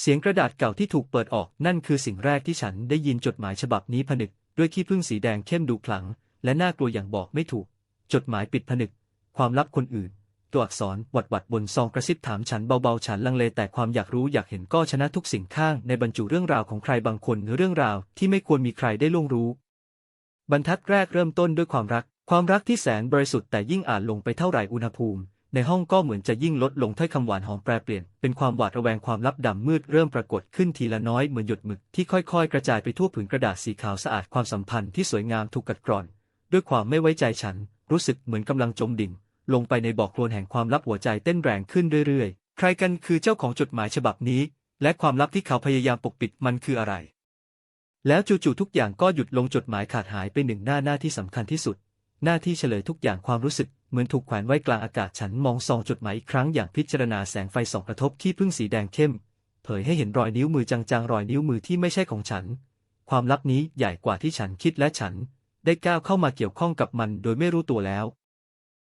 เสียงกระดาษเก่าที่ถูกเปิดออกนั่นคือสิ่งแรกที่ฉันได้ยินจดหมายฉบับนี้ผนึก ด้วยขี้ผึ้งสีแดงเข้มดูขลัง และน่ากลัวอย่างบอกไม่ถูก จดหมายปิดผนึก ความลับคนอื่น ตัวอักษรวัดวัดบนซองกระซิบถามฉันเบาๆ ฉันลังเลแต่ความอยากรู้อยากเห็นก็ชนะทุกสิ่งข้างในบรรจุเรื่องราวของใครบางคนหรือเรื่องราวที่ไม่ควรมีใครได้ล่วงรู้ บรรทัดแรกเริ่มต้นด้วยความรัก ความรักที่แสนบริสุทธิ์แต่ยิ่งอ่านลงไปเท่าไหร่อุณหภูมิ ในห้องก็เหมือนจะยิ่งลดลงถ้อยคำหวานหอมแปรเปลี่ยน เป็นความหวาดระแวงความลับดำมืดเริ่มปรากฏขึ้นทีละน้อยเหมือนหยดหมึกที่ค่อยๆ กระจายไปทั่วผืนกระดาษสีขาวสะอาดความสัมพันธ์ที่สวยงามถูกกัดกร่อน ด้วยความไม่ไว้ใจฉัน รู้สึกเหมือนกำลังจมดิ่ง ลงไปในบ่อโคลนแห่งความลับหัวใจเต้นแรงขึ้นเรื่อยๆ ใครกันคือเจ้าของจดหมายฉบับนี้ และความลับที่เขาพยายามปกปิดมันคืออะไร แล้วจู่ๆทุกอย่างก็หยุดลงจดหมายขาดหายไปหนึ่งหน้าหน้าที่สำคัญที่สุด หน้าที่เฉลยทุกอย่างความรู้สึกเหมือนถูกแขวนไว้กลางอากาศฉันมองซองจดหมายอีกครั้งอย่างพิจารณาแสงไฟส่องกระทบที่พึ่งสีแดงเข้ม เผยให้เห็นรอยนิ้วมือจางๆ รอยนิ้วมือที่ไม่ใช่ของฉัน ความลับนี้ใหญ่กว่าที่ฉันคิดและฉัน ได้ก้าวเข้ามาเกี่ยวข้องกับมันโดยไม่รู้ตัวแล้ว